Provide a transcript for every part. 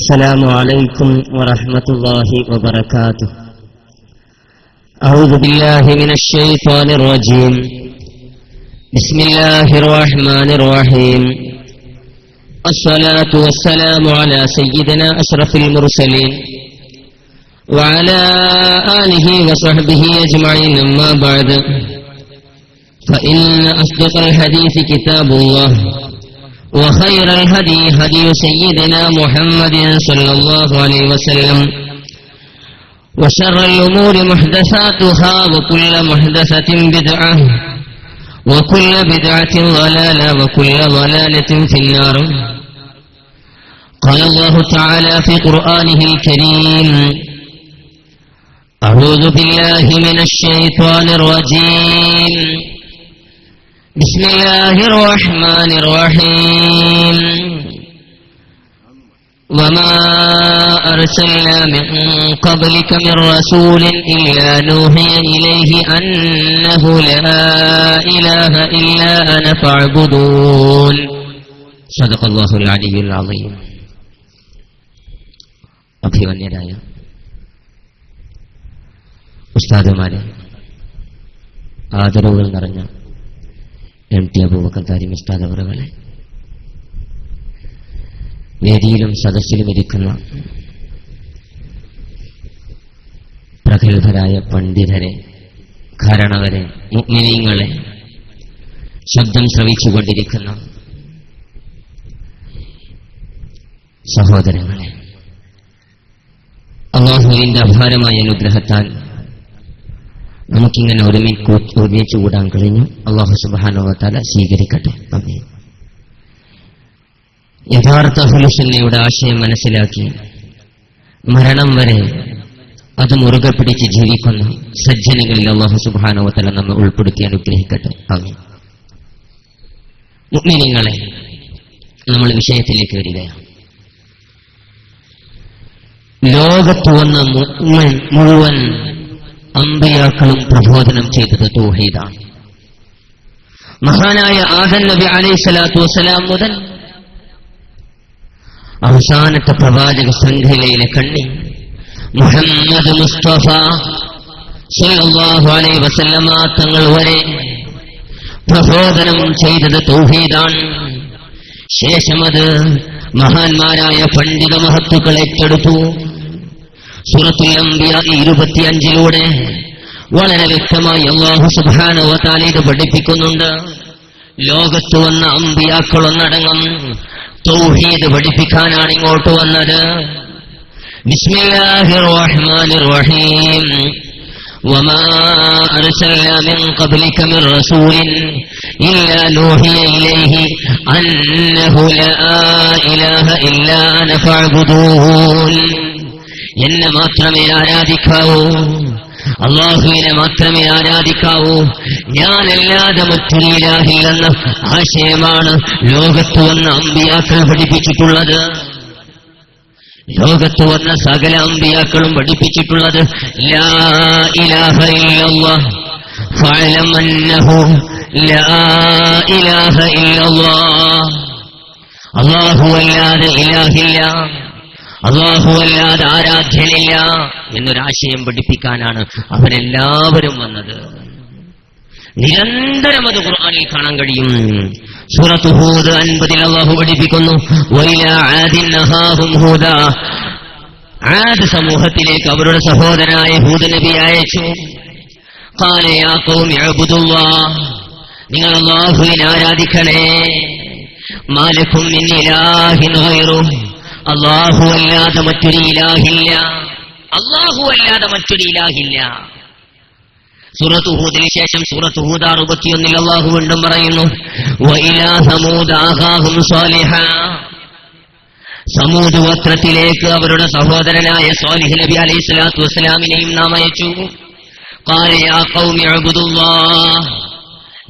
السلام عليكم ورحمة الله وبركاته. أعوذ بالله من الشيطان الرجيم. بسم الله الرحمن الرحيم. الصلاة والسلام على سيدنا أشرف المرسلين وعلى آله وصحبه أجمعين أما بعد. فإن أصدق الحديث كتاب الله. وخير الهدي هدي سيدنا محمد صلى الله عليه وسلم. وشر الأمور محدثاتها وكل محدثة بدعة وكل بدعة ضلالة وكل ضلالة في النار. قال الله تعالى في قرآنه الكريم أعوذ بالله من الشيطان الرجيم. بسم الله الرحمن الرحيم وما أرسلنا من قبلك من رسول إلا نوحي إليه أنه لا إله إلا أنا فاعبدون صدق الله العلي العظيم അഭിവന്യരായ ഉസ്താദുമാരെ ആദരവുകൾ നിറഞ്ഞ M T Abubakar താരി ഉസ്താദ് അവറുകളെ വേദിയിലും സദസ്സിലും ഇരിക്കുന്ന പ്രഗത്ഭരായ പണ്ഡിതരെ കാരണവരെ മുഗ്മിനീങ്ങളെ ശബ്ദം ശ്രവിച്ചുകൊണ്ടിരിക്കുന്ന സഹോദരങ്ങളെ അള്ളാഹുവിന്റെ അപാരമായ അനുഗ്രഹത്താൽ നമുക്കിങ്ങനെ ഒരുമി ഒരുമിച്ച് കൂടാൻ കഴിഞ്ഞു. അള്ളാഹു സുബാനുവത്താല സ്വീകരിക്കട്ടെ. അമ്മേ യഥാർത്ഥ ഹുലുസന്നയുടെ ആശയം മനസ്സിലാക്കി മരണം വരെ അത് മുറുകെ പിടിച്ച് ജീവിക്കുന്ന സജ്ജനങ്ങളിൽ അള്ളാഹു സുബാനുവത്തല നമ്മെ ഉൾപ്പെടുത്തി അനുഗ്രഹിക്കട്ടെ. അമ്മേ മുഗ്മിനിങ്ങളെ നമ്മൾ വിഷയത്തിലേക്ക് വരികയാണ്. ലോകത്ത് വന്ന മുഴുവൻ അമ്പയാക്കളും പ്രബോധനം ചെയ്തത് തൗഹീദാണ്. മഹാനായ ആദൻ നബി അലൈഹി സ്വലാത്തു വസ്സലാം മുതൽ അവസാനത്തെ പ്രവാചക ശൃംഖലയിലെ കണ്ണി മുഹമ്മദ് മുസ്തഫ സല്ലല്ലാഹു അലൈഹി വസല്ലമ തങ്ങൾ വരെ പ്രബോധനം ചെയ്തത് തൗഹീദാണ്. ശേഷമത് മഹാന്മാരായ പണ്ഡിത മഹത്തുക്കൾ ഏറ്റെടുത്തു. സൂറത്തുൽ അംബിയ ഇരുപത്തിയഞ്ചിലൂടെ വളരെ വ്യക്തമായി അള്ളാഹു സുബാനുവത്താൽ ഇത് പഠിപ്പിക്കുന്നുണ്ട് ലോകത്ത് വന്ന അമ്പിയാക്കളൊന്നടങ്ങും തൗഹീദ് പഠിപ്പിക്കാനാണ് ഇങ്ങോട്ട് വന്നത് ബിസ്മില്ലാഹിർ റഹ്മാനിർ റഹീം وما أرسلنا من قبلك من رسول إلا نوحي إليه أنه لا إله إلا أنا فاعبدون എന്നെ മാത്രമേ ആരാധിക്കാവൂ. അള്ളാഹുവിനെ മാത്രമേ ആരാധിക്കാവൂ. ഞാനല്ലാതെ മറ്റൊരു ഇലാഹില്ലെന്ന ആശയമാണ് ലോകത്ത് വന്ന അമ്പിയാക്കൾ പഠിപ്പിച്ചിട്ടുള്ളത്. ലോകത്ത് വന്ന സകല അമ്പിയാക്കളും പഠിപ്പിച്ചിട്ടുള്ളത് ലാ ഇലാഹ ഇല്ലല്ലാഹ്. ലാ ഇലാഹ ഇല്ലല്ലാഹ്. അല്ലാഹു അല്ലാതെ ഇലാഹില്ല. അള്ളാഹുവല്ലാതെ ആരാധ്യനില്ല എന്നൊരാശയം പഠിപ്പിക്കാനാണ് അവരെല്ലാവരും വന്നത്. നിരന്തരം അത് ഖുർആാനിൽ കാണാൻ കഴിയും. സൂറത്ത് ഹൂദ് അൻപതിൽ അള്ളാഹു പഠിപ്പിക്കുന്നു ആദ് സമൂഹത്തിലേക്ക് അവരുടെ സഹോദരനായ ഹൂദ് നബി അയച്ചു. നിങ്ങൾ അള്ളാഹുവിനെ ആരാധിക്കണേ. മാലക്കും അള്ളാഹു അല്ലാതെ മറ്റൊരു ഇലാഹില്ല. അള്ളാഹു അല്ലാതെ മറ്റൊരു ഇലാഹില്ല. സൂറത്ത് ഹൂദിന് ശേഷം സൂറത്ത് ഹൂദ അറുപത്തിയൊന്നിൽ അള്ളാഹു വീണ്ടും പറയുന്നു സമൂത് വസ്ത്രത്തിലേക്ക് അവരുടെ സഹോദരനായ സ്വാലിഹ് നബി അലൈഹി സ്വലാത്തു വസ്സലാമിനെയും നാം അയച്ചു.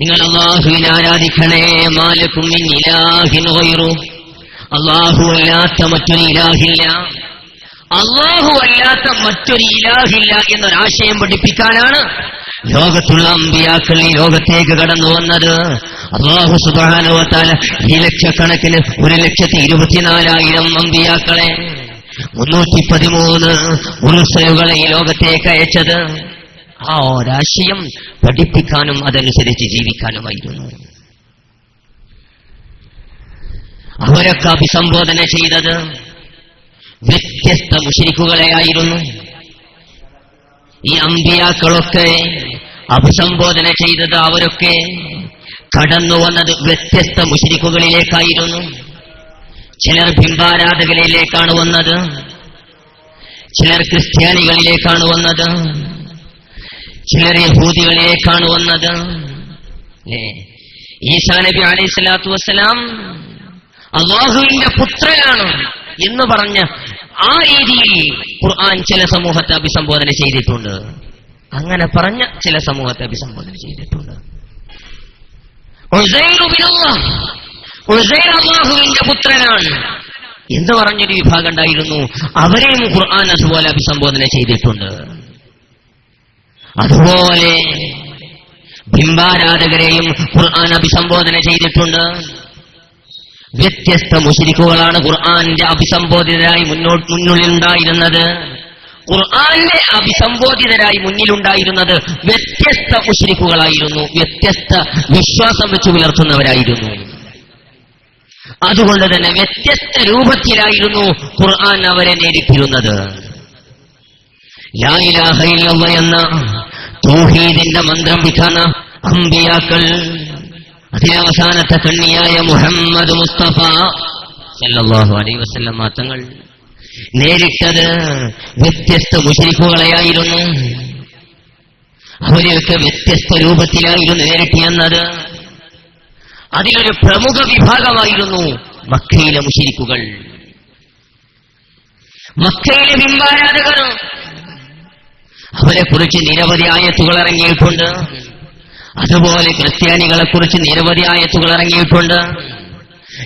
നിങ്ങൾ അള്ളാഹുവിനെ ആരാധിക്കണേ? മാലക്കും അള്ളാഹു അല്ലാത്ത മറ്റൊരു ഇലാഹില്ല. അള്ളാഹു അല്ലാത്ത മറ്റൊരു ഇലാഹില്ല എന്നൊരാശയം പഠിപ്പിക്കാനാണ് ലോകത്തുള്ള അമ്പിയാക്കൾ ഈ ലോകത്തേക്ക് കടന്നു വന്നത്. അള്ളാഹു സുബാനുവത്താല ഈ ലക്ഷക്കണക്കിന് ഒരു ലക്ഷത്തി ഇരുപത്തിനാലായിരം അമ്പിയാക്കളെ മുന്നൂറ്റി പതിമൂന്ന് ഉറുസലുകളെ ഈ ലോകത്തേക്ക് അയച്ചത്. ആ ഒരാശയം പഠിപ്പിക്കാനും അതനുസരിച്ച് ജീവിക്കാനുമായിരുന്നു. അവരൊക്കെ അഭിസംബോധന ചെയ്തത് വ്യത്യസ്ത മുഷരിക്കുകളെയായിരുന്നു. ഈ അമ്പിയാക്കളൊക്കെ അഭിസംബോധന ചെയ്തത് അവരൊക്കെ കടന്നു വന്നത് വ്യത്യസ്ത മുഷരിക്കുകളിലേക്കായിരുന്നു. ചിലർ ബിംബാരാധകരിലേക്കാണ് വന്നത്. ചിലർ ക്രിസ്ത്യാനികളിലേക്കാണ് വന്നത്. ചിലർ യഹൂദികളിലേക്കാണ് വന്നത്. ഈശാനബി അലൈഹി സ്വലാത്തു വസ്സലാം അള്ളാഹുവിന്റെ പുത്രനാണ് എന്ന് പറഞ്ഞ ആ രീതിയിൽ ഖുർആൻ ചില സമൂഹത്തെ അഭിസംബോധന ചെയ്തിട്ടുണ്ട്. അങ്ങനെ പറഞ്ഞ ചില സമൂഹത്തെ അഭിസംബോധന ചെയ്തിട്ടുണ്ട്. അള്ളാഹുവിന്റെ പുത്രനാണ് എന്ന് പറഞ്ഞൊരു വിഭാഗം ഉണ്ടായിരുന്നു. അവരെയും ഖുർആൻ അതുപോലെ അഭിസംബോധന ചെയ്തിട്ടുണ്ട്. അതുപോലെ ബിംബാരാധകരെയും ഖുർആൻ അഭിസംബോധന ചെയ്തിട്ടുണ്ട്. വ്യത്യസ്ത മുഷരിക്കുകളാണ് ഖുർആാനിന്റെ അഭിസംബോധിതരായി മുന്നോട്ട് മുന്നിലുണ്ടായിരുന്നത്. ഖുർആന്റെ അഭിസംബോധിതരായി മുന്നിലുണ്ടായിരുന്നത് വ്യത്യസ്ത മുഷരിക്കുകളായിരുന്നു വ്യത്യസ്ത വിശ്വാസം വെച്ച് പുലർത്തുന്നവരായിരുന്നു. അതുകൊണ്ട് തന്നെ വ്യത്യസ്ത രൂപത്തിലായിരുന്നു ഖുർആൻ അവരെ നേരിട്ടിരുന്നത്. എന്ന തൗഹീദിന്റെ മന്ത്രം വിധാന അമ്പിയാക്കൾ അതിലവസാനത്തെ കണ്ണിയായ മുഹമ്മദ് മുസ്തഫ സല്ലാഹു അലൈ വസല്ലം തങ്ങൾ നേരിട്ടത് വ്യത്യസ്ത മുഷരിക്കുകളെയായിരുന്നു. അവരെയൊക്കെ വ്യത്യസ്ത രൂപത്തിലായിരുന്നു നേരിട്ടിയെന്നത് അതിലൊരു പ്രമുഖ വിഭാഗമായിരുന്നു മക്കയിലെ മുഷിരിക്കുകൾ. മക്കയിലെ ബിംബാരാധകർ അവരെ കുറിച്ച് നിരവധി ആയത്തുകൾ ഇറങ്ങിയിട്ടുണ്ട്. അതുപോലെ ക്രിസ്ത്യാനികളെ കുറിച്ച് നിരവധി ആയത്തുകൾ ഇറങ്ങിയിട്ടുണ്ട്.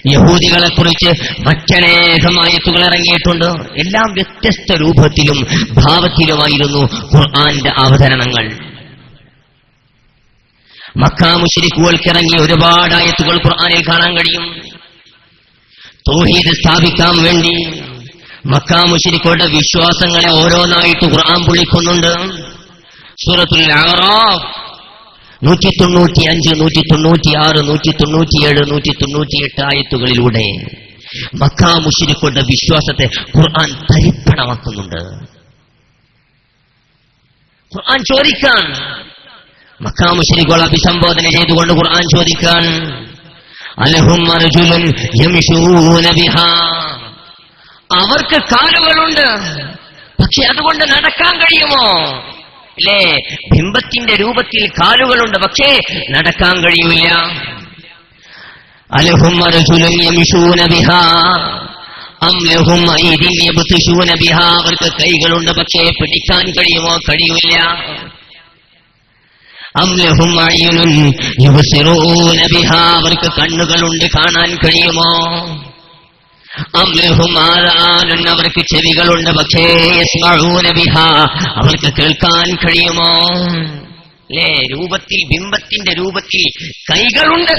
യഹൂദികളെ കുറിച്ച് മറ്റനേകം ആയത്തുകൾ ഇറങ്ങിയിട്ടുണ്ട്. എല്ലാം വ്യത്യസ്ത രൂപത്തിലും ഭാവത്തിലുമായിരുന്നു ഖുർആന്റെ അവതരണങ്ങൾ. ഇറങ്ങി ഒരുപാട് ആയത്തുകൾ ഖുർആാനിൽ കാണാൻ കഴിയും. തോഹീദ് സ്ഥാപിക്കാൻ വേണ്ടി മക്കാമുശരിക്കുകളുടെ വിശ്വാസങ്ങളെ ഓരോന്നായിട്ട് ഖുർആൻ പൊളിക്കുന്നുണ്ട് സൂറത്തുൽ അഅറാഫ് നൂറ്റി തൊണ്ണൂറ്റി അഞ്ച് നൂറ്റി തൊണ്ണൂറ്റി ആറ് നൂറ്റി തൊണ്ണൂറ്റിയേഴ് നൂറ്റി തൊണ്ണൂറ്റിയെട്ട് ആയത്തുകളിലൂടെ മക്കാ മുഷിരിക്കുകളുടെ വിശ്വാസത്തെ ഖുർആൻ തരിപ്പണമാക്കുന്നുണ്ട്. ഖുർആൻ ചോദിക്കാൻ. മക്കാ മുഷിരിക്കുകൾ അഭിസംബോധന ചെയ്തുകൊണ്ട് ഖുർആൻ ചോദിക്കാൻ. അലഹും അർജുലൻ അവർക്ക് കാലുകളുണ്ട്. പക്ഷെ അതുകൊണ്ട് നടക്കാൻ കഴിയുമോ? അല്ലേ ബിംബത്തിന്റെ രൂപത്തിൽ കാലുകളുണ്ട്. പക്ഷേ നടക്കാൻ കഴിയില്ല അവർക്ക് കൈകളുണ്ട്. പക്ഷേ പിടിക്കാൻ കഴിയുമോ? കഴിയില്ല അവർക്ക് കണ്ണുകളുണ്ട്. കാണാൻ കഴിയുമോ? അവർക്ക് ചെവികളുണ്ട്. പക്ഷേ അവർക്ക് കേൾക്കാൻ കഴിയുമോ? അല്ലേ രൂപത്തിൽ ബിംബത്തിന്റെ രൂപത്തിൽ കൈകളുണ്ട്.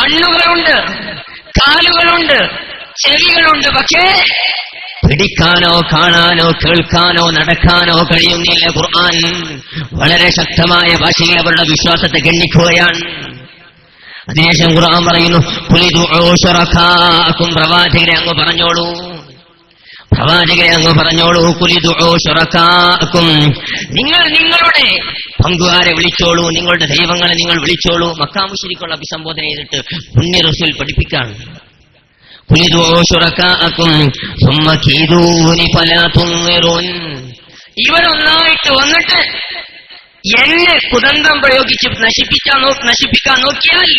കണ്ണുകളുണ്ട്. കാലുകളുണ്ട്. ചെവികളുണ്ട്. പക്ഷേ പിടിക്കാനോ കാണാനോ കേൾക്കാനോ നടക്കാനോ കഴിയുന്നില്ല ഖുർആൻ. വളരെ ശക്തമായ ഭാഷയിൽ അവരുടെ വിശ്വാസത്തെ ഗണ്ണിക്കുകയാണ് അതിനുശേഷം ഖുർആൻ പറയുന്നു പുലിതുറക്കാക്കും പ്രവാചകരെ അങ്ങ് പറഞ്ഞോളൂ. പ്രവാചകരെ അങ്ങ് പറഞ്ഞോളൂ കുലിദുഊ ശുറക്കാഅക്കും നിങ്ങൾ നിങ്ങളുടെ പങ്കുകാരെ വിളിച്ചോളൂ നിങ്ങളുടെ ദൈവങ്ങളെ നിങ്ങൾ വിളിച്ചോളൂ. മക്കാമുശിരിക്കുള്ള അഭിസംബോധന ചെയ്തിട്ട് പുണ്യ റസൂൽ പഠിപ്പിക്കാണ് തുൻവിറുൻ ഇവരൊന്നായിട്ട് വന്നിട്ട് എന്നെ കുതന്ത്രം പ്രയോഗിച്ച് നശിപ്പിക്കാൻ നശിപ്പിക്കാൻ നോക്കിയാൽ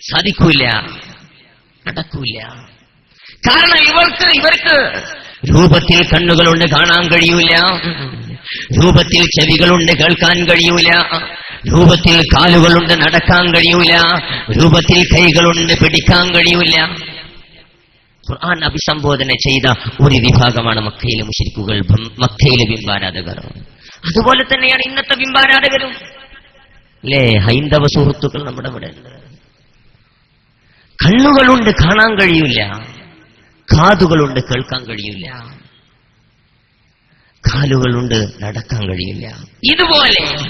സാധിക്കൂല നടക്കൂല. കാരണം ഇവർക്ക് ഇവർക്ക് രൂപത്തിൽ കണ്ണുകളുണ്ട് കാണാൻ കഴിയൂല. രൂപത്തിൽ ചെവികളുണ്ട് കേൾക്കാൻ കഴിയൂല. രൂപത്തിൽ കാലുകളുണ്ട് നടക്കാൻ കഴിയൂല. രൂപത്തിൽ കൈകളുണ്ട് പിടിക്കാൻ കഴിയൂല. ഖുർആൻ അഭിസംബോധന ചെയ്ത ഒരു വിഭാഗമാണ് മക്കയിലെ മുഷിരിക്കുകൾ മക്കയിലെ ബിംബാരാധകർ അതുപോലെ തന്നെയാണ് ഇന്നത്തെ ബിംബാരാധകരും. അല്ലേ ഹൈന്ദവ സുഹൃത്തുക്കൾ നമ്മുടെ ഇവിടെ ഉണ്ട്. കണ്ണുകളുണ്ട് കാണാൻ കഴിയില്ല. കാതുകളുണ്ട് കേൾക്കാൻ കഴിയില്ല. കാലുകളുണ്ട് നടക്കാൻ കഴിയില്ല. ഇതുപോലെ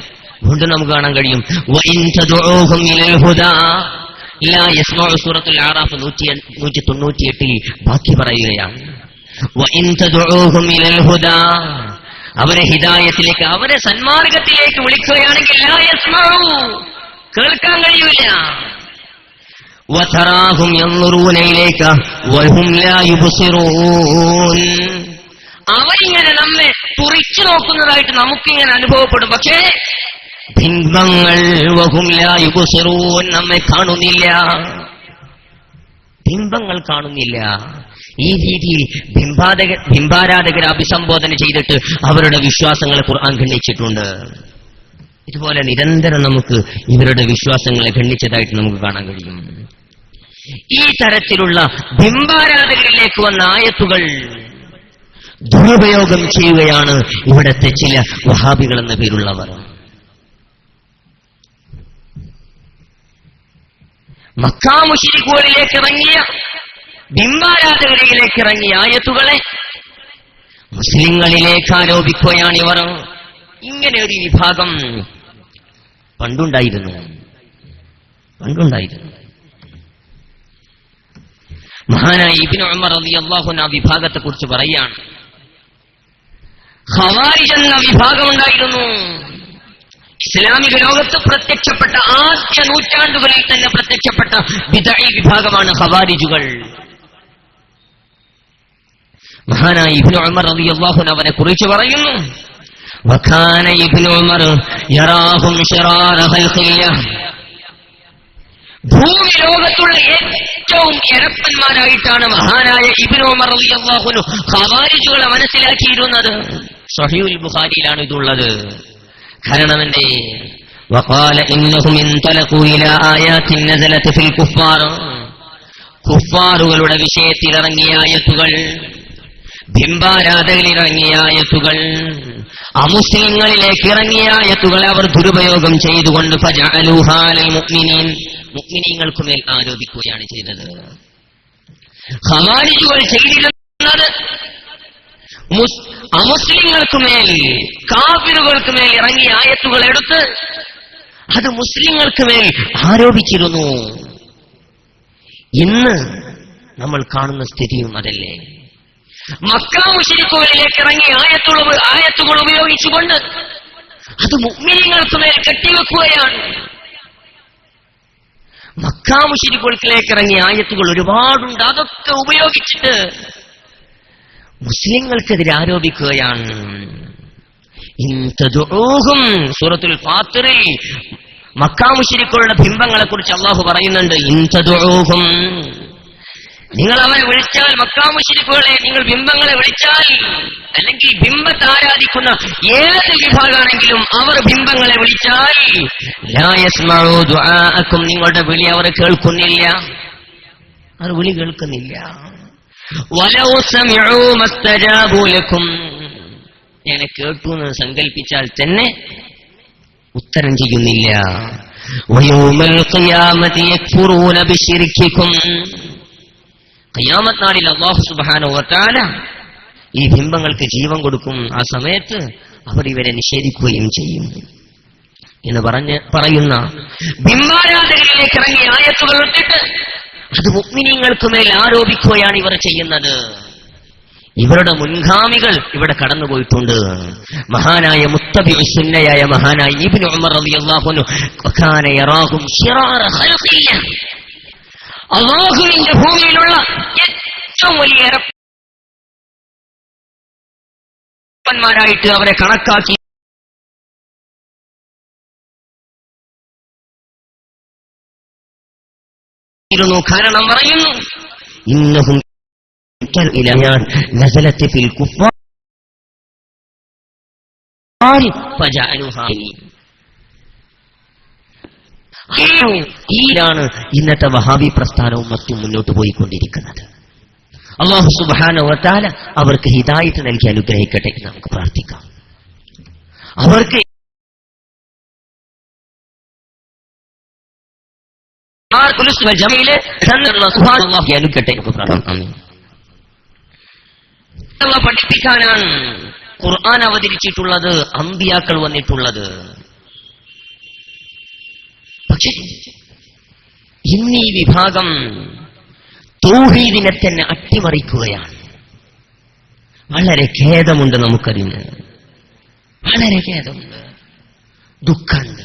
കൊണ്ട് നമുക്ക് കാണാൻ കഴിയും. സൂറത്തുൽ ആറാഫ് നൂറ്റി നൂറ്റി തൊണ്ണൂറ്റിയെട്ടിൽ ബാക്കി പറയുകയാണ്. അവരെ ഹിതായത്തിലേക്ക് അവരെ സന്മാർഗത്തിലേക്ക് വിളിക്കുകയാണെങ്കിൽ കേൾക്കാൻ കഴിയൂല. അവരിങ്ങനെ നമ്മെ തുറിച്ചു നോക്കുന്നതായിട്ട് നമുക്കിങ്ങനെ അനുഭവപ്പെടും. പക്ഷേ ബിംബങ്ങൾ നമ്മെ കാണുന്നില്ല. ബിംബങ്ങൾ കാണുന്നില്ല. ഈ രീതിയിൽ ബിംബാതക ബിംബാരാധകരെ അഭിസംബോധന ചെയ്തിട്ട് അവരുടെ വിശ്വാസങ്ങളെ ഖുർആൻ ഖണ്ഡിച്ചിട്ടുണ്ട്. ഇതുപോലെ നിരന്തരം നമുക്ക് ഇവരുടെ വിശ്വാസങ്ങളെ ഖണ്ഡിച്ചതായിട്ട് നമുക്ക് കാണാൻ കഴിയും. ഈ തരത്തിലുള്ള ബിംബാരാധകരിലേക്ക് വന്ന ആയത്തുകൾ ദുരുപയോഗം ചെയ്യുകയാണ് ഇവിടത്തെ ചില വഹാബികൾ എന്ന പേരുള്ളവർ. മക്കാമുഷിരിക്കുകളിലേക്ക് ഇറങ്ങിയ ബിംബാരാധകരിലേക്ക് ഇറങ്ങിയ ആയത്തുകളെ മുസ്ലിങ്ങളിലേക്ക് ആരോപിക്കുകയാണ് ഇവർ. ഇങ്ങനെ ഒരു വിഭാഗം പണ്ടുണ്ടായിരുന്നു. പണ്ടുണ്ടായിരുന്നു. മഹാനായ ഇബിൻ ഉമർ അലി അള്ളാഹു ആ വിഭാഗത്തെ കുറിച്ച് പറയാണ് ഹവാരിജ് എന്ന വിഭാഗമുണ്ടായിരുന്നു ഇസ്ലാമിക ലോകത്ത് പ്രത്യക്ഷപ്പെട്ട ആദ്യ നൂറ്റാണ്ടുകളിൽ തന്നെ പ്രത്യക്ഷപ്പെട്ട വിദായി വിഭാഗമാണ് ഖവാരിജുകൾ. മഹാനായ ഇബ്നു ഉമർ റളിയല്ലാഹു അൻഹു അവരെ കുറിച്ച് പറയുന്നു വകാന ഇബ്നു ഉമർ യറാഹും ശറാറ ഖൽഖില്ല ഭൂമി ലോകത്തുള്ള ഏറ്റവും എരപ്പന്മാരായിട്ടാണ് മഹാനായ ഇബ്നു ഉമർ റളിയല്ലാഹു അൻഹു ഖവാരിജുകളെ മനസ്സിലാക്കിയിരുന്നത് സഹീഹുൽ ബുഖാരിയിലാണ് ഇതുള്ളത് കാരണം എന്റെ وقال إنهم انطلقوا إلى آيات نزلت في الكفار കുഫാറുകളുടെ വിഷയത്തിൽ ഇറങ്ങിയ ആയത്തുകൾ ബിംബാരാധകരിൽ ഇറങ്ങിയ ആയത്തുകൾ അമുസ്ലിങ്ങളിലേക്ക് ഇറങ്ങിയ ആയത്തുകൾ അവർ ദുരുപയോഗം ചെയ്തുകൊണ്ട് ഫജഅലൂഹാലൽ മേൽ ആരോപിക്കുകയാണ് ചെയ്തത്. ഖവാരിജുകൾ ചെയ്തിരുന്നത് അമുസ്ലിങ്ങൾക്ക് മേൽ കാഫിറുകൾക്ക് മേൽ ഇറങ്ങിയ ആയത്തുകൾ എടുത്ത് അത് മുസ്ലിങ്ങൾക്ക് മേൽ ആരോപിച്ചിരുന്നു. ഇന്ന് നമ്മൾ കാണുന്ന സ്ഥിതിയും അതല്ലേ? മക്കാമുശിരിക്കുകളിലേക്ക് ഇറങ്ങി ആയത്തുകൾ ആയത്തുകൾ ഉപയോഗിച്ചുകൊണ്ട് അത് മുഗ്മിനിങ്ങൾക്ക് മേൽ കെട്ടിവെക്കുകയാണ്. മക്കാമുശിരിക്കുകളിലേക്ക് ഇറങ്ങിയ ആയത്തുകൾ ഒരുപാടുണ്ട്. അതൊക്കെ ഉപയോഗിച്ചിട്ട് മുസ്ലിങ്ങൾക്കെതിരെ ആരോപിക്കുകയാണ്. ഇൻ തദ്ഉഹും സൂറത്തുൽ ഫാത്തിറിൽ മക്കാമുശിരിക്കുകളുടെ ബിംബങ്ങളെ കുറിച്ച് അള്ളാഹു പറയുന്നുണ്ട്. ഇൻ തദ്ഉഹും നിങ്ങൾ അവരെ വിളിച്ചാൽ മക്കാമുഷിരിപ്പുകളെ നിങ്ങൾ ബിംബങ്ങളെ വിളിച്ചാൽ അല്ലെങ്കിൽ ബിംബത്തെ ആരാധിക്കുന്ന ഏത് വിഭാഗമാണെങ്കിലും അവർ ബിംബങ്ങളെ വിളിച്ചാൽ നിങ്ങളുടെ വിളി അവർ കേൾക്കുന്നില്ല. അവർ വിളി കേൾക്കുന്നില്ല. വലൗ സമിഉ മസ്തജാബു ലക്കും. ഞാൻ കേട്ടു എന്ന് സങ്കല്പിച്ചാൽ തന്നെ ഉത്തരം ചെയ്യുന്നില്ല. ഖിയാമത്ത് നാളിൽ അല്ലാഹു സുബ്ഹാനഹു വതആല ഈ ബിംബങ്ങൾക്ക് ജീവൻ കൊടുക്കും. ആ സമയത്ത് അവർ ഇവരെ നിഷേധിക്കുകയും ചെയ്യും. എന്ന് പറഞ്ഞ് പറയുന്ന ബിംബാരാധകരിലേക്ക് ഇറങ്ങിയ ആയത്തുകൾ ഇട്ടിട്ട് അത് മുഗ്മിനീങ്ങൾക്ക് മേൽ ആരോപിക്കുകയാണ് ഇവർ ചെയ്യുന്നത്. ഇവരുടെ മുൻഗാമികൾ ഇവിടെ കടന്നുപോയിട്ടുണ്ട്. മഹാനായ മുത്തബി സുന്നയായ മഹാനായ ഇബ്നു ഉമർ റളിയല്ലാഹു അൻഹു അള്ളാഹുവിന്റെ ഭൂമിയിലുള്ള ഏറ്റവും വലിയ ഇറപ്പന്മാരായിട്ട് അവരെ കണക്കാക്കി. ഇരുന്നു. കാരണം പറയുന്നു ഇന്നഹും ഞാൻ നസലത്തെ പിൽ ഈയിലാണ് ഇന്നത്തെ വഹാബി പ്രസ്ഥാനവും മറ്റും മുന്നോട്ട് പോയിക്കൊണ്ടിരിക്കുന്നത്. അള്ളാഹു സുബാനോത്താല അവർക്ക് ഹിതായിട്ട് നൽകി അനുഗ്രഹിക്കട്ടെ എന്ന് നമുക്ക് പ്രാർത്ഥിക്കാം. അവർക്ക് അനുഗ്രഹിക്കട്ടെ പഠിപ്പിക്കാനാണ് ഖുർആൻ അവതരിച്ചിട്ടുള്ളത് അമ്പിയാക്കൾ വന്നിട്ടുള്ളത്. പക്ഷേ ഇന്ന് വിഭാഗം തൗഹീദിനെ തന്നെ അട്ടിമറിക്കുകയാണ്. വളരെ ഖേദമുണ്ട് നമുക്കതിന്. വളരെ ഖേദമുണ്ട്. ദുഃഖമുണ്ട്.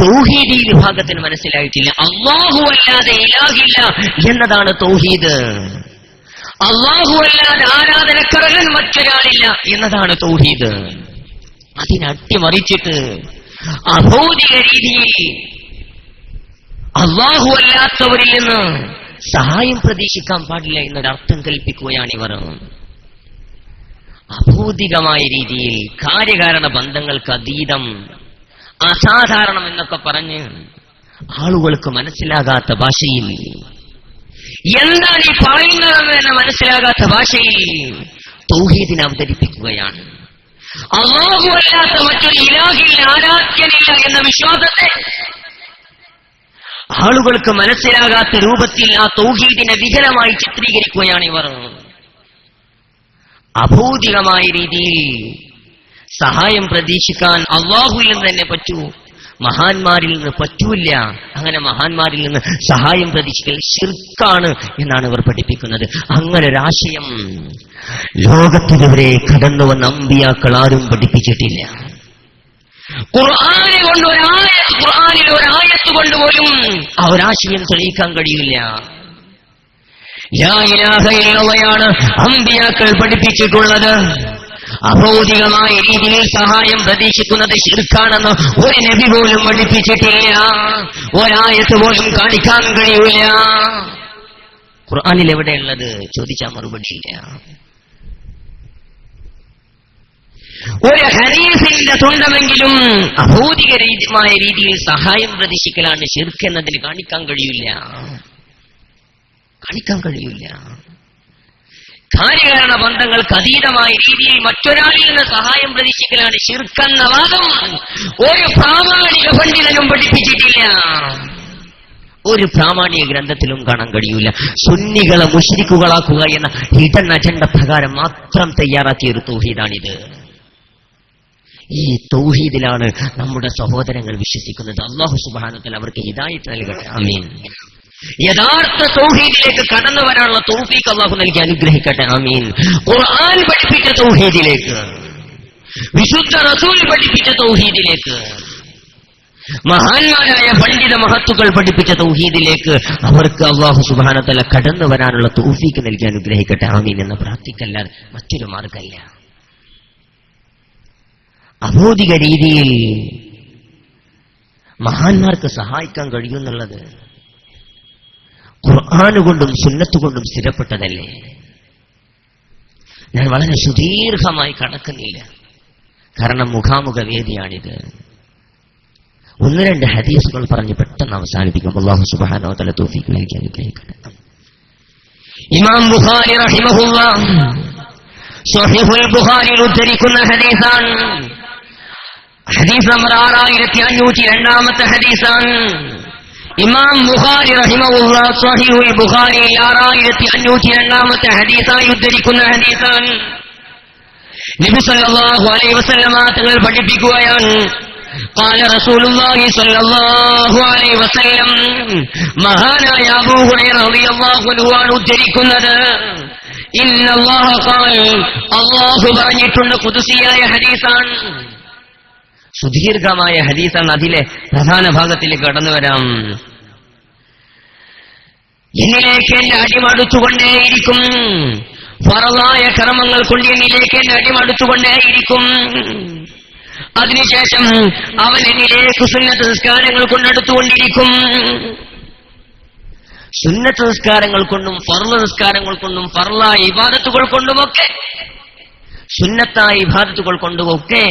തൗഹീദ് ഈ വിഭാഗത്തിന് മനസ്സിലായിട്ടില്ല. അള്ളാഹു അല്ലാതെ ഇലാഹില്ല എന്നതാണ് തൗഹീദ്. അള്ളാഹു അല്ലാതെ ആരാധനക്കറകൻ മറ്റൊരാളില്ല എന്നതാണ് തൗഹീദ്. അതിനട്ടിമറിച്ചിട്ട് അഭൗതിക രീതിയിൽ അള്ളാഹു അല്ലാത്തവരിൽ നിന്ന് സഹായം പ്രതീക്ഷിക്കാൻ പാടില്ല എന്നൊരർത്ഥം കൽപ്പിക്കുകയാണ് ഇവർ. അഭൗതികമായ രീതിയിൽ കാര്യകാരണ ബന്ധങ്ങൾക്ക് അതീതം അസാധാരണം എന്നൊക്കെ പറഞ്ഞ് ആളുകൾക്ക് മനസ്സിലാകാത്ത ഭാഷയിൽ എന്താണ് ഈ പറയുന്നതെന്ന് തന്നെ മനസ്സിലാകാത്ത ഭാഷയിൽ തൗഹീദിനെ അവതരിപ്പിക്കുകയാണ്. അള്ളാഹു അല്ലാത്ത മറ്റൊരു ഇലാഹിൽ ആരാധ്യനില്ല എന്ന വിശ്വാസത്തെ ആളുകൾക്ക് മനസ്സിലാകാത്ത രൂപത്തിൽ ആ തൗഹീദിനെ വികലമായി ചിത്രീകരിക്കുകയാണ് ഇവർ. അഭൗതികമായ രീതിയിൽ സഹായം പ്രതീക്ഷിക്കാൻ അള്ളാഹുവിൽ നിന്ന് തന്നെ പറ്റൂ. മഹാന്മാരിൽ നിന്ന് പറ്റൂല്ല. അങ്ങനെ മഹാന്മാരിൽ നിന്ന് സഹായം പ്രതീക്ഷിക്കൽ ശിർക്കാണ് എന്നാണ് ഇവർ പഠിപ്പിക്കുന്നത്. അങ്ങനെ ഒരാശയം ലോകത്തിനെതിരെ കടന്നു വന്ന അമ്പിയാക്കൾ ആരും പഠിപ്പിച്ചിട്ടില്ല. ഖുർആാനെ കൊണ്ട് ഒരായത്ത് ഖുർആാനിൽ ഒരായത്ത് കൊണ്ട് ആ ഒരാശയം തെളിയിക്കാൻ കഴിയില്ല. അമ്പിയാക്കൾ പഠിപ്പിച്ചിട്ടുള്ളത്. അഭൗതികമായ രീതിയിൽ സഹായം പ്രതീക്ഷിക്കുന്നത് ശിർക്കാണെന്ന് ഒരു നബി പോലും പഠിപ്പിച്ചിട്ടില്ല. ഒരായത്ത് പോലും കാണിക്കാൻ കഴിയൂല ഖുർആാനിൽ എവിടെയുള്ളത്? ചോദിച്ചാൽ മറുപടിയില്ല ഒരു ഹരീസിന്റെ തുണ്ടമെങ്കിലും അഭൗതികമായ രീതിയിൽ സഹായം പ്രതീക്ഷിക്കലാണ് ഷിർക്ക് കാണിക്കാൻ കഴിയില്ല. കാണിക്കാൻ കഴിയില്ല. കാര്യകാരണ ബന്ധങ്ങൾക്ക് അതീതമായ രീതിയിൽ മറ്റൊരാളിൽ നിന്ന് സഹായം പ്രതീക്ഷിക്കലാണ് ശിർക്കെന്ന വാദം. ഒരു പ്രാമാണിക പണ്ഡിതനും പഠിപ്പിച്ചിട്ടില്ല. ഒരു പ്രാമാണിക ഗ്രന്ഥത്തിലും കാണാൻ കഴിയൂല. സുന്നികളെ മുഷരിക്കുകളാക്കുക എന്ന ഹിഡൻ അജണ്ട പ്രകാരം മാത്രം തയ്യാറാക്കിയ ഒരു തൗഹീദാണിത്. ഈ തൗഹീദിലാണ് നമ്മുടെ സഹോദരങ്ങൾ വിശ്വസിക്കുന്നത്. അള്ളാഹു സുബാനത്തിൽ അവർക്ക് ഹിദായത്ത് നൽകട്ടെ. അമീൻ യഥാർത്ഥ തൗഹീദിലേക്ക് കടന്നു വരാനുള്ള തൗഫീഖ് അള്ളാഹു നൽകി അനുഗ്രഹിക്കട്ടെ. അമീൻ ഖുർആൻ പഠിപ്പിച്ച തൗഹീദിലേക്ക്. വിശുദ്ധ റസൂൽ പഠിപ്പിച്ച തൗഹീദിലേക്ക്. മഹാന്മാരായ പണ്ഡിത മഹത്തുക്കൾ പഠിപ്പിച്ച തൗഹീദിലേക്ക് അവർക്ക് അള്ളാഹു സുബാനത്തല കടന്നു വരാനുള്ള തൗഫീക്ക് നൽകി അനുഗ്രഹിക്കട്ടെ. ആമീൻ എന്ന പ്രാർത്ഥിക്കല്ലാതെ മറ്റൊരു മാർഗമല്ല. അബോധിക രീതിയിൽ മഹാന്മാർക്ക് സഹായിക്കാൻ കഴിയുമെന്നുള്ളത് ഖുർആാന് സുന്നത്തുകൊണ്ടും സുന്നത്ത് സ്ഥിരപ്പെട്ടതല്ലേ? ഞാൻ വളരെ സുദീർഘമായി കടക്കുന്നില്ല. കാരണം മുഖാമുഖ വേദിയാണിത്. ഒന്ന് രണ്ട് ഹദീസുകൾ പറഞ്ഞ് പെട്ടെന്ന് അവസാനിപ്പിക്കും. അള്ളാഹു സുബാനോ തല തോഫിക്ക് ഇമാം ബുഖാരി റഹിമഹുല്ല ഉദ്ധരിക്കുന്ന ഹദീസാണ്. ഹദീസ് നമ്പർ ആറായിരത്തി അഞ്ഞൂറ്റി രണ്ടാമത്തെ ഹദീസാണ്. ഇമാം ബുഖാരി റഹിമഹുല്ല സ്വഹിഹുൽ ബുഖാരിയിൽ ആറായിരത്തി അഞ്ഞൂറ്റി രണ്ടാമത്തെ ഹദീസായി ഉദ്ധരിക്കുന്ന ഹദീസാണ് നബി സല്ലല്ലാഹു അലൈഹി വസല്ലമ തങ്ങൾ പഠിപ്പിക്കുകയാണ് قال رسول الله صلى الله عليه وسلم മഹാനായ അബൂ ഹുറൈറ റളിയല്ലാഹു അൻഹു ആണ് ഉദ്ധരിക്കുന്നത് ഇന്ന അല്ലാഹ ഖാൽ അല്ലാഹു പറഞ്ഞിട്ടുണ്ട് ഖുദ്സിയായ ഹദീസാണ് സുദീർഘമായ ഹദീസാണ് അതിലെ പ്രധാന ഭാഗത്തിൽ കടന്നു വരാം. എന്നിലേക്ക് എന്റെ അടിമടുത്തുകൊണ്ടേയിരിക്കും. ഫറലായ കർമ്മങ്ങൾ കൊണ്ട് എന്നിലേക്ക് എന്റെ അടിമടുത്തുകൊണ്ടേയിരിക്കും. അതിനുശേഷം അവൻ എന്നിലേക്ക് സുന്നത്ത് സംസ്കാരങ്ങൾ കൊണ്ടെടുത്തുകൊണ്ടിരിക്കും. സുന്നത്ത് സംസ്കാരങ്ങൾ കൊണ്ടും ഫർള സംസ്കാരങ്ങൾ കൊണ്ടും ഫർളായ ഇബാദത്തുകൾ കൊണ്ടുമൊക്കെ സുന്നത്തായ ഇബാദത്തുകൾ കൊണ്ടുമൊക്കെ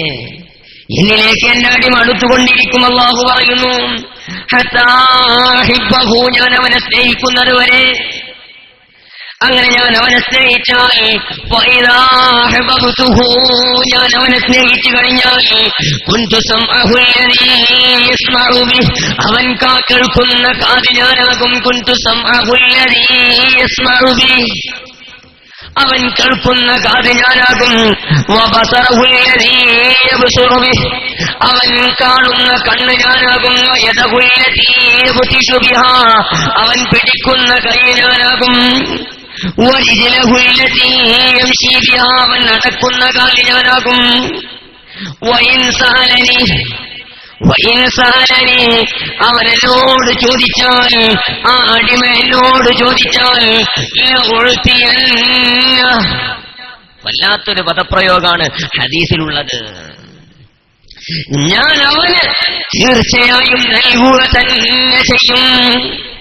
എന്നിലേക്ക് അടിമ അടുത്തുകൊണ്ടിരിക്കും അള്ളാഹു പറയുന്നു ഞാൻ അവനെ സ്നേഹിക്കുന്നത് വരെ അങ്ങനെ ഞാൻ അവനെ സ്നേഹിച്ചാൽ ഞാൻ അവനെ സ്നേഹിച്ചു കഴിഞ്ഞാൽ അവൻ കാ കേൾക്കുന്ന കാത് ഞാനാകും കുന്തുസം ബിഹ്. അവൻ കേൾക്കുന്ന കാത് ഞാനാകും. അവൻ കാണുന്ന കണ്ണ് ഞാനാകും. അവൻ പിടിക്കുന്ന കൈ ഞാനാകും. അവൻ നടക്കുന്ന കാലി ഞാനാകും എന്നോട് ചോദിച്ചാൽ ആ അടിമ എന്നോട് ചോദിച്ചാൽ. വല്ലാത്തൊരു പദപ്രയോഗമാണ് ഹദീസിലുള്ളത് ഞാൻ അവന് തീർച്ചയായും നൽകുക തന്നെ ചെയ്യും.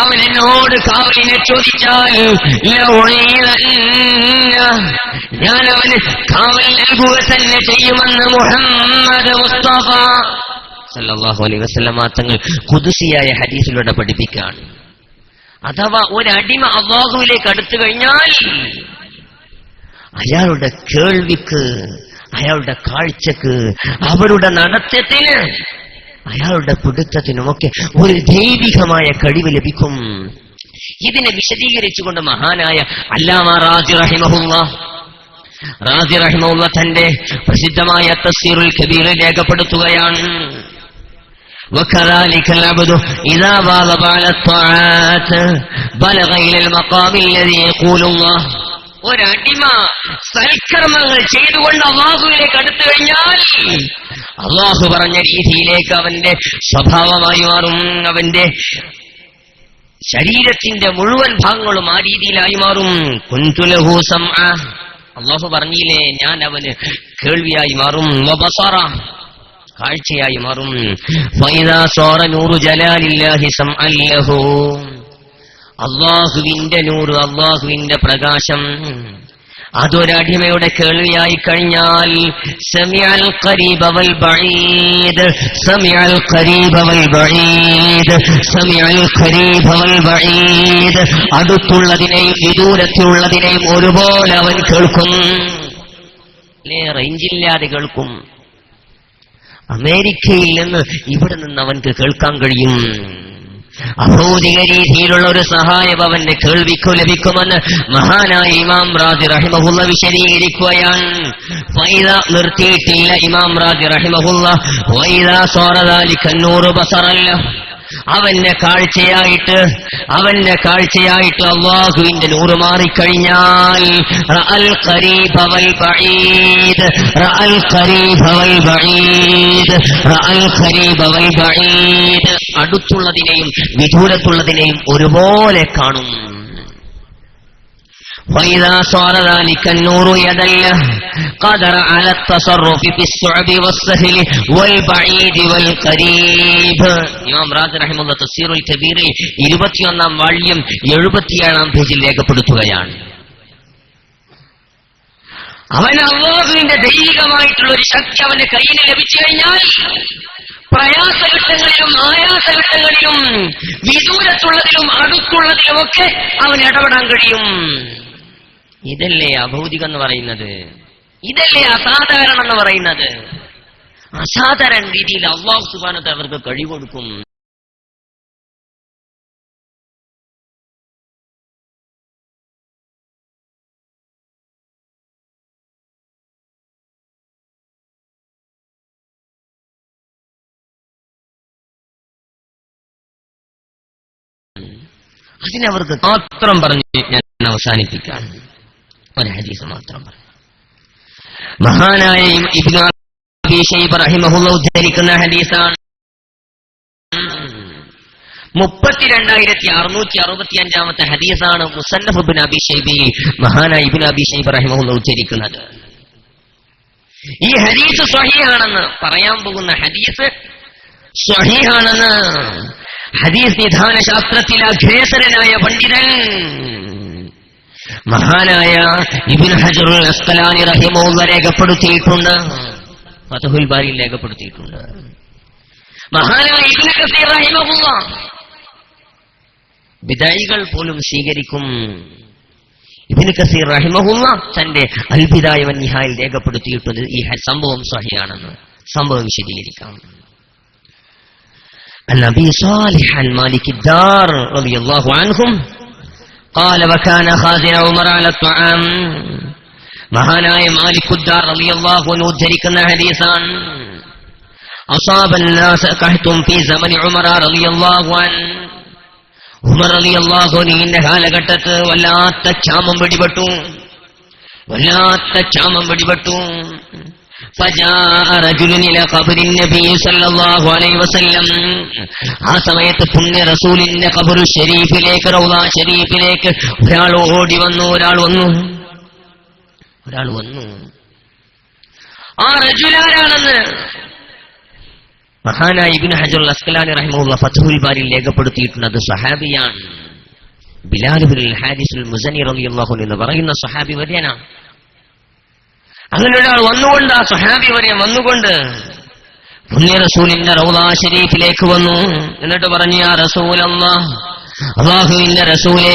അവൻ എന്നോട് കാവലിനെ ചോദിച്ചാൽ. ഞാൻ അവന് കാവൽ നൽകുക തന്നെ ചെയ്യുമെന്ന് മുഹമ്മദ് മുസ്തഫ സല്ലല്ലാഹു അലൈഹി വസല്ലമ തങ്ങൾ കുദുസിയായ ഹദീസിലൂടെ പഠിപ്പിക്കുകയാണ് അഥവാ ഒരടിമ അള്ളാഹുവിലേക്ക് അടുത്തു കഴിഞ്ഞാൽ അയാളുടെ കേൾവിക്ക് അയാളുടെ കാഴ്ചക്ക് അവരുടെ നടത്തത്തിന് അയാളുടെ പിടുത്തത്തിനുമൊക്കെ ഒരു ദൈവികമായ കഴിവ് ലഭിക്കും ഇതിനെ വിശദീകരിച്ചുകൊണ്ട് മഹാനായ അല്ലാമ റാജി റഹിമഹുല്ല റാജി റഹിമഹുല്ല തന്റെ പ്രസിദ്ധമായ തസ്സീറുൽ കബീർ രേഖപ്പെടുത്തുകയാണ് وكذلك العبد إذا واظب على الطاعات بلغ إلى المقام الذي يقول الله ഒരടിമ സൽക്കർമ്മങ്ങൾ ചെയ്തുകൊണ്ട് അള്ളാഹുവിലേക്ക് അടുത്തു കഴിഞ്ഞാൽ അള്ളാഹു പറഞ്ഞ രീതിയിലേക്ക് അവന്റെ സ്വഭാവമായി മാറും. അവന്റെ ശരീരത്തിന്റെ മുഴുവൻ ഭാഗങ്ങളും ആ രീതിയിലായി മാറും. കുന്തുലഹൂസം അള്ളാഹു പറഞ്ഞില്ലേ ഞാൻ അവന് കേൾവിയായി മാറും. കാഴ്ചയായി മാറും. നൂറു ജലാലില്ലാഹി സംഅൻ ലഹു. അള്ളാഹുവിന്റെ നൂറ് അള്ളാഹുവിന്റെ പ്രകാശം. അതൊരടിമയുടെ കേൾവിയായി കഴിഞ്ഞാൽ സമിയൽ ബഈദ് സമിയൽ ബഈദ് ബഈദ്. അടുത്തുള്ളതിനെയും വിദൂരത്തിലുള്ളതിനെയും ഒരുപോലെ അവൻ കേൾക്കും. റേഞ്ചില്ലാതെ കേൾക്കും. അമേരിക്കയിൽ നിന്ന് ഇവിടെ നിന്ന് അവൻക്ക് കേൾക്കാൻ കഴിയും. അഭൗതിക രീതിയിലുള്ള ഒരു സഹായം അവന്റെ കേൾവിക്കു ലഭിക്കുമെന്ന് മഹാനായ ഇമാം റാജി റഹിമഹുല്ല വിശദീകരിക്കുകയാണ്. ഫൈദ നിർത്തിയിട്ടില്ല ഇമാം റാജി റഹിമഹുല്ല. വൈദ സോറദാലി കണ്ണൂറ് ബസറല്ല. അവന്റെ കാഴ്ചയായിട്ട് അവന്റെ കാഴ്ചയായിട്ട് അള്ളാഹുവിന്റെ നൂറ് മാറിക്കഴിഞ്ഞാൽ അടുത്തുള്ളതിനെയും വിദൂരത്തുള്ളതിനെയും ഒരുപോലെ കാണും. وإذا صار ذلك النور يدله قدر على التصرف في الصعب والسهل والبعيد والقريب ഇമാം റാജ് റഹിമുള്ള തസീറുൽ കബീറിൽ ഇരുപത്തിയൊന്നാം വാള്യം എഴുപത്തിയേഴാം പേജിൽ രേഖപ്പെടുത്തുകയാണ് അവൻ അള്ളാഹുവിന്റെ ദൈവികമായിട്ടുള്ള ഒരു ശക്തി അവന്റെ കയ്യിൽ ലഭിച്ചു കഴിഞ്ഞാൽ പ്രയാസഘട്ടങ്ങളിലും ആയാസഘട്ടങ്ങളിലും വിദൂരത്തുള്ളതിലും അടുത്തുള്ളതിലുമൊക്കെ അവൻ ഇടപെടാൻ കഴിയും ഇതല്ലേ അഭൗതികം എന്ന് പറയുന്നത്? ഇതല്ലേ അസാധാരണം എന്ന് പറയുന്നത്? അസാധാരണ രീതിയിൽ അള്ളാഹു സുബാനത്തെ അവർക്ക് കഴിവൊടുക്കും. അതിനവർക്ക് മാത്രം പറഞ്ഞ് ഞാൻ അവസാനിപ്പിക്കാം. ഒരു ഹദീസ് മാത്രം പറഞ്ഞു മഹാനായ ഉദ്ധരിക്കുന്ന ഹദീസാണ് മുപ്പത്തിരണ്ടായിരത്തി അറുന്നൂറ്റി അറുപത്തി അഞ്ചാമത്തെ ഹദീസാണ്. മുസന്നഫ് ഇബ്നു അബി ഷൈബയിൽ മഹാനായ ഇബ്നു അബി ഷൈബ റഹിമഹുള്ള ഉദ്ധരിക്കുന്നത്. ഈ ഹദീസ് സ്വഹീഹാണെന്ന് പറയാൻ പോകുന്ന ഹദീസ് സ്വഹീഹാണെന്ന് ഹദീസ് നിധാന ശാസ്ത്രത്തിലെ അഗ്രേസരനായ പണ്ഡിതൻ മഹാനായ ഇബിൻ ഹജറുൽ അസ്കലാനി റഹിമുള്ള രേഖപ്പെടുത്തിയിട്ടുണ്ട് ഫതഹുൽ ബാരിയിൽ രേഖപ്പെടുത്തിയിട്ടുണ്ട് മഹാനായ ഇബിൻ കസീർ റഹിമഹുള്ള വിദായികൾ പോലും സ്വീകരിക്കും ഇബിന് കസീർ റഹിമഹുള്ള തന്റെ അൽബിദായ വന്യഹായിൽ രേഖപ്പെടുത്തിയിട്ടുണ്ട് ഈ ഹ- സംഭവം സഹിയാണെന്ന് സംഭവം വിശദീകരിക്കാം عن أبي صالح عن مالك الدار رضي الله عنهم قال وكان خازن عمر على الطعام മഹാനായ മാലിക്കുദ്ദാർ റളിയല്ലാഹു അൻഹു ഉദ്ധരിക്കുന്ന ഹദീസാണ് അസാബ الناس قحط في زمن عمر رضي الله عنه ഉമർ റളിയല്ലാഹു അൻഹുവിന്റെ കാലഘട്ടത്ത് വല്ലാത്ത ക്ഷാമം പിടിപെട്ടു വല്ലാത്ത ക്ഷാമം പിടിപെട്ടു ആ സമയത്ത് പുണ്യ റസൂലിന്റെ കബുൽ ഷെരീഫിലേക്ക് റൗദ ഷെരീഫിലേക്ക് ഒരാൾ ഓടി വന്നു ഒരാൾ വന്നു. ഒരാൾ വന്നു. ആ റജുലാരാണെന്ന് മഹാനായ ഇബിൻ ഹജുൽ അസ്കലാനി റഹ്മുള്ള ഫതുൽ ബാരിൽ രേഖപ്പെടുത്തിയിട്ടുണ്ട്. അത് സഹാബിയാണ്. ബിലാൽ ബിൻ ഹാരിസുൽ മുസനി റളിയല്ലാഹു എന്ന് പറയുന്ന സഹാബി വര്യനാണ് അങ്ങനെ ഒരാൾ വന്നുകൊണ്ട് ആ സഹാബി വരെ വന്നുകൊണ്ട് പുണ്യ റസൂലിന്റെ റൗദാ ഷരീഫിലേക്ക് വന്നു. എന്നിട്ട് പറഞ്ഞു ആ റസൂൽ അള്ളാഹുവിന്റെ റസൂലേ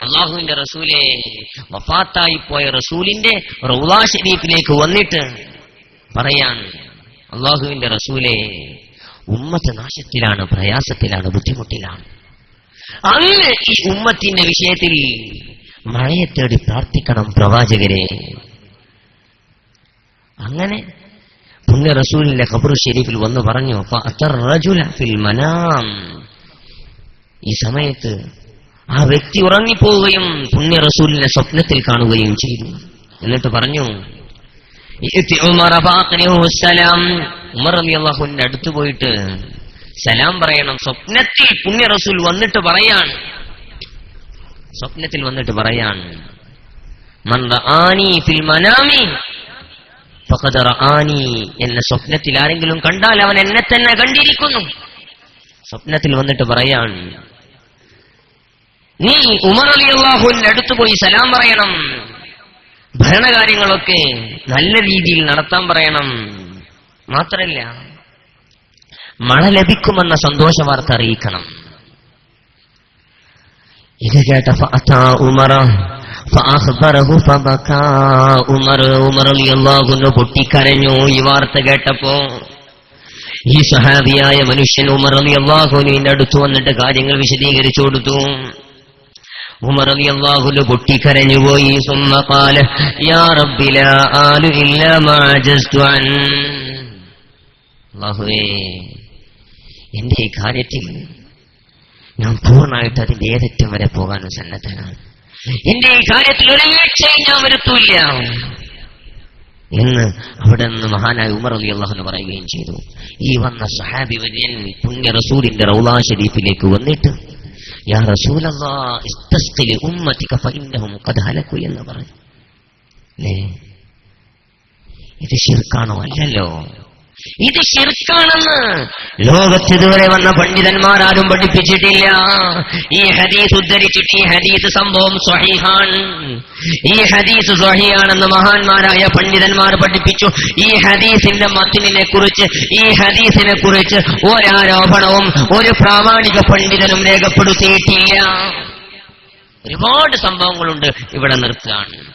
അള്ളാഹുവിന്റെ റസൂലെ വഫാത്തായി പോയ റസൂലിന്റെ റൗദാ ഷരീഫിലേക്ക് വന്നിട്ട് പറയാൻ അള്ളാഹുവിന്റെ റസൂലെ ഉമ്മത്ത് നാശത്തിലാണ് പ്രയാസത്തിലാണ് ബുദ്ധിമുട്ടിലാണ്. അങ്ങ് ഈ ഉമ്മത്തിന്റെ വിഷയത്തിൽ മഴയെ തേടി പ്രാർത്ഥിക്കണം പ്രവാചകരെ അങ്ങനെ പുണ്യ റസൂലിന്റെ ഖബർ ഷെരീഫിൽ വന്ന് പറഞ്ഞു "ഫഅത്തർ റജുല ഫിൽ മനാം." ഈ സമയത്ത് ആ വ്യക്തി ഉറങ്ങിപ്പോവുകയും പുണ്യ റസൂലിനെ സ്വപ്നത്തിൽ കാണുകയും ചെയ്തു എന്നിട്ട് പറഞ്ഞു "ഇഅ്തി ഉമറ ഫഅഖ്നിഹു സലാം." ഉമർ അള്ളാഹുവിന്റെ അടുത്ത് പോയിട്ട് സലാം പറയണം. സ്വപ്നത്തിൽ പുണ്യ റസൂൽ വന്നിട്ട് പറയാൻ സ്വപ്നത്തിൽ വന്നിട്ട് പറയാൻ എന്ന സ്വപ്നത്തിൽ ആരെങ്കിലും കണ്ടാൽ അവൻ എന്നെ തന്നെ കണ്ടിരിക്കുന്നു. സ്വപ്നത്തിൽ വന്നിട്ട് പറയാൻ നീ ഉമർ അലി അള്ളാഹുവിന്റെ അടുത്ത് പോയി സലാം പറയണം. ഭരണകാര്യങ്ങളൊക്കെ നല്ല രീതിയിൽ നടത്താൻ പറയണം. മാത്രല്ല മഴ ലഭിക്കുമെന്ന സന്തോഷ വാർത്ത അറിയിക്കണം. ഇത് കേട്ട ഉമറ ഉമർ ഉമർ പൊട്ടിക്കരഞ്ഞു ഈ വാർത്ത കേട്ടപ്പോ. ഈ സഹാബിയായ മനുഷ്യൻ ഉമർ അലി അൻഹുവിന്റെ അടുത്ത് വന്നിട്ട് കാര്യങ്ങൾ വിശദീകരിച്ചു കൊടുത്തു. ഉമർ അലി അൻഹു പൊട്ടിക്കരഞ്ഞുപോയി സുമ്മ ഖാല യാ റബ്ബില ആലു ഇല്ല എന്റെ ഈ കാര്യത്തിൽ ഞാൻ പൂർണമായിട്ട് അതിന്റെ ഏതറ്റം വരെ പോകാനും സന്നദ്ധനാണ്. എന്റെ ഈ കാര്യത്തിൽ ഒരു വീഴ്ചയും ഞാൻ വരുത്തൂല്ല. എന്ന് അവിടെ നിന്ന് മഹാനായ ഉമർ അലി അള്ളാഹു പറയുകയും ചെയ്തു. ഈ വന്ന സഹാബി വര്യൻ പുണ്യ റസൂലിന്റെ റൗലാ ഷരീഫിലേക്ക് വന്നിട്ട് യാ എന്ന് പറഞ്ഞു. ഇത് ശിർക്കാണോ അല്ലല്ലോ? ഇത് ശിർക്കാണെന്ന്. ലോകത്ത് ഇതുവരെ വന്ന പണ്ഡിതന്മാരാരും പഠിപ്പിച്ചിട്ടില്ല. ഈ ഹദീസ് ഉദ്ധരിച്ചിട്ട് ഈ ഹദീസ് സംഭവം സ്വഹിഹാൻ ഈ ഹദീസ് സ്വഹിയാണെന്ന് മഹാന്മാരായ പണ്ഡിതന്മാർ പഠിപ്പിച്ചു. ഈ ഹദീസിന്റെ മത്തിനെ കുറിച്ച് ഈ ഹദീസിനെ കുറിച്ച് ഒരാരോപണവും ഒരു പ്രാമാണിക പണ്ഡിതനും രേഖപ്പെടുത്തിയിട്ടില്ല. ഒരുപാട് സംഭവങ്ങളുണ്ട് ഇവിടെ നിർത്തുകയാണ്.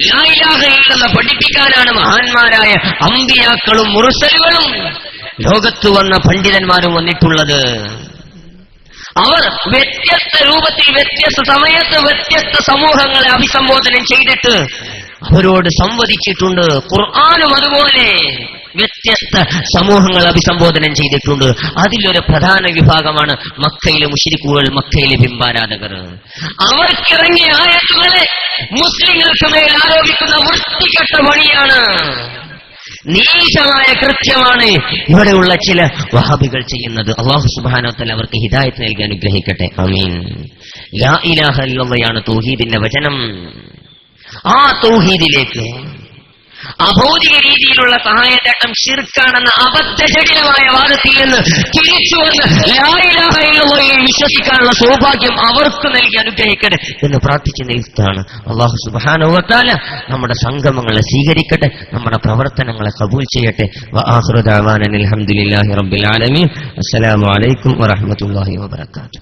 ലായിലാഹയില്ലെന്ന് പഠിപ്പിക്കാനാണ് മഹാന്മാരായ അമ്പിയാക്കളും മുറുസലുകളും ലോകത്ത് വന്ന പണ്ഡിതന്മാരും വന്നിട്ടുള്ളത്. അവർ വ്യത്യസ്ത രൂപത്തിൽ വ്യത്യസ്ത സമയത്ത് വ്യത്യസ്ത സമൂഹങ്ങളെ അഭിസംബോധനം ചെയ്തിട്ട് അവരോട് സംവദിച്ചിട്ടുണ്ട്. ഖുർആാനും അതുപോലെ. വ്യത്യസ്ത സമൂഹങ്ങൾ അഭിസംബോധനം ചെയ്തിട്ടുണ്ട്. അതിലൊരു പ്രധാന വിഭാഗമാണ് മക്കയിലെ മുഷിരിക്കുകൾ മക്കയിലെ ബിംബാരാധകർ. അവർക്കിറങ്ങിയ ആയത്തുകളെ മുസ്ലിങ്ങൾക്ക് മേൽ ആരോപിക്കുന്ന വൃത്തികെട്ട പണിയാണ്. നീചമായ കൃത്യമാണ് ഇവിടെയുള്ള ചില വഹാബികൾ ചെയ്യുന്നത്. അള്ളാഹു സുബാനോത്തൽ അവർക്ക് ഹിദായത്ത് നൽകി അനുഗ്രഹിക്കട്ടെ. അമീൻ ലാ ഇലാഹ ഇല്ലല്ലയാണ് തൗഹീദിന്റെ വചനം. ആ തൗഹീദിലേക്ക് അഭൗതിക രീതിയിലുള്ള സഹായത്തേട്ടം അബദ്ധ അബദ്ധജടിലമായ വാദത്തിൽ നിന്ന് തിരിച്ചു വന്ന് വിശ്വസിക്കാനുള്ള സൗഭാഗ്യം അവർക്ക് നൽകി അനുഗ്രഹിക്കട്ടെ എന്ന് പ്രാർത്ഥിച്ച് നിൽക്കുകയാണ് അള്ളാഹു സുബാനുവത്താല നമ്മുടെ സംഗമങ്ങളെ സ്വീകരിക്കട്ടെ നമ്മുടെ പ്രവർത്തനങ്ങളെ കബൂൽ ചെയ്യട്ടെ. അലഹമുല്ലാഹി റബ്ബിൽ ആലമീൻ. അസ്സലാമു അലൈക്കും വറഹമത്തല്ലാഹി വബർക്കാത്തു